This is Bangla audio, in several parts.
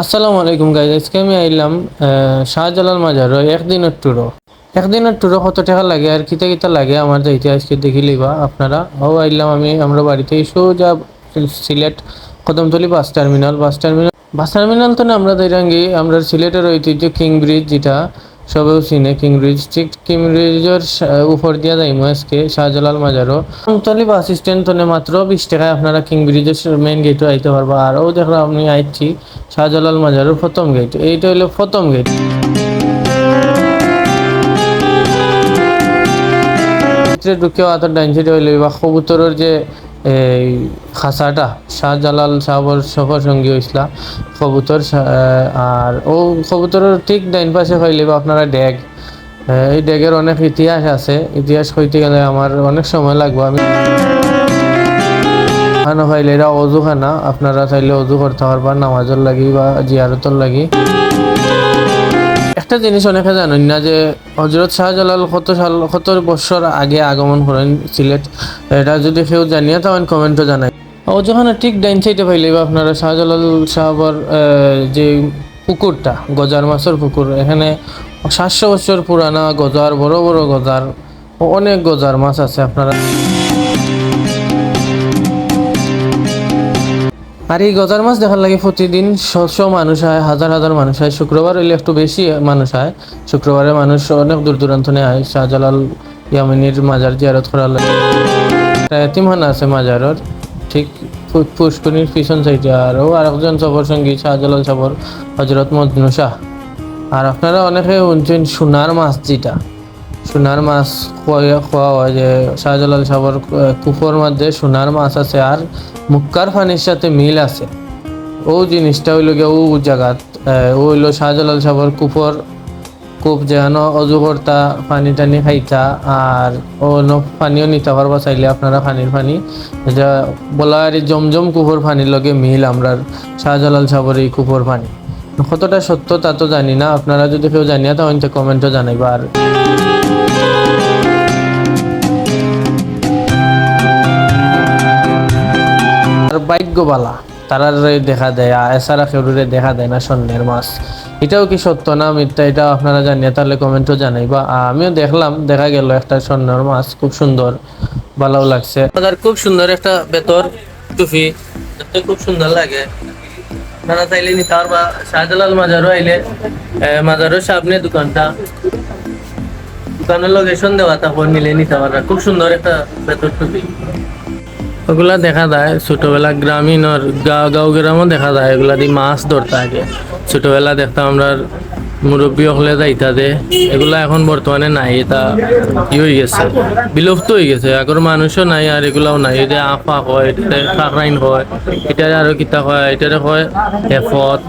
আসসালামু আলাইকুম গাইজ আজকে আমি আইলাম শাহজালাল মাজার একদিনের ট্যুরও একদিনের ট্যুরও কত টাকা লাগে আর কিতা কিতা লাগে আমার যাইতে আজকে দেখি লিবা আপনারা। ও আইলাম আমি, আমরা বাড়িতে সোজা Sylhet Kadamtali bus terminal. Bus terminal bus terminal তো না আমরা দাইরাঙ্গি আমরা সিলেটের ঐতিহ্য কিং ব্রিজ যেটা সবেও চিনে কিং ব্রিজ ঠিক কিং ব্রিজের উপর দিয়া যাইমু আজকে শাহজালাল মাজারও। কদমতলি বাস স্ট্যান্ড তো মাত্র বিশ টাকায় আপনারা কিং ব্রিজের মেইন গেটও আইতে পারবা। আর ও দেখলাম আমি আইছি শাহজালাল মাজারের প্রথম গেট এইটা হলো প্রথম গেট ঢুকেও আতর ডাইন সাইডে হইল বা কবুতরের যে এই খাসাটা শাহজালাল সাহবর সফর সঙ্গী হয়েছিল কবুতর আর ও কবুতরের ঠিক ডাইন পাশে হইলে বা আপনারা ড্যাগ এই ড্যাগের অনেক ইতিহাস আছে। ইতিহাস হইতে গেলে আমার অনেক সময় লাগবে। আমি খানা খাইলে এরা অজু খানা আপনারা চাইলে অজু করতে পারবেন, নামাজের লাগি বা জিয়ারতর লাগি। একটা জিনিস অনেকে জানেন না যে হজরত শাহজালাল কত সাল, কত বছর আগে আগমন করেন সিলেট? এটা যদি কেউ জানিয়ে তখন কমেন্টও জানাই অজুখানা ঠিক ডাইন সাইডে পাইলে আপনারা শাহজালাল সাহাবর যে পুকুরটা, গজার মাছের পুকুর, এখানে সাতশো বছর পুরানা গজার, বড় বড় গজার, অনেক গজার মাছ আছে আপনারা আর এই গজার মাছ দেখার লাগে প্রতিদিন ছশো মানুষ হয় হাজার হাজার মানুষ হয় শুক্রবার হইলে একটু বেশি মানুষ হয় শুক্রবারে মানুষ অনেক দূর দূরান্ত নিয়ে হয় শাহজালাল ইয়ামিনীর মাজার জিয়ারত করার লাগে। একটা আছে মাজারের। ঠিক পু- পুষ্করিণীর পিছন সাইডে। আর ও আরেকজন সফর সঙ্গী শাহজালাল সফর, হজরত মজনু শাহ। আর আপনারা অনেকে শুনছেন সোনার মাছ যেটা। সোনার মাছ খোয়া হয় যে শাহজালাল সাহর কুফর মধ্যে সোনার মাছ আছে আর মুক্কার পানির সাথে মিল আছে। ও জিনিসটা হইল গিয়ে ও জায়গাত ও হইল শাহজালাল সাহর কুফর কূপ যেখানে অজু করতা পানি টানি খাইতা আর ও পানিও নিতে পারবা চাইলে আপনারা পানির পানি যা বলা আর জমজম কুফর পানির লগে মিল আমরা শাহজালাল সাহর এই কুফর পানি কতটা সত্য তা তো জানি না। আপনারা যদি কেউ জানিয়া তখন কমেন্টও জানাইবা। আর ভাগ্যবালা, তারার দেখা দেয়, এছাড়া কেউরে দেখা দেয় না স্বর্ণের মাছ। এটাও কি সত্য না মিথ্যা? এটা আপনারা জানিয়ে তাহলে কমেন্টও জানাইবা। আমিও দেখলাম, দেখা গেল একটা স্বর্ণের মাছ, খুব সুন্দর ভালো লাগছে। খুব সুন্দর একটা বেতর টুপি খুব সুন্দর লাগে। আপনারা চাইলে নিতে পারবা। শাহজালাল মাজারও আইলে মাজারও সামনে দোকানটা, দোকানের লোকেশন দেওয়া, তারপর মিলে নিতে পারবা। খুব সুন্দর একটা বেতর টুপি। ওগুলা দেখা যায়, ছোটবেলা গ্রামীণ আর গাঁও গাঁও গ্রামও দেখা যায়, এগুলা দিয়ে মাছ ধরতে আগে। ছোটবেলা দেখতাম আমরা মুরব্বী হলে যাইতা দে, এগুলা এখন বর্তমানে নাই, এটা ই হয়ে গেছে, বিলুপ্ত হয়ে গেছে। আগর মানুষও নাই আর এগুলাও নাই এটা আফা হয় এটাতে ফাকরাইন হয় এটারে আরও কিতা হয় এটারে হয় এফত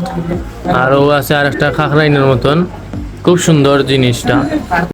আরও আছে আর একটা খাকরাইনের মতন। খুব সুন্দর জিনিসটা।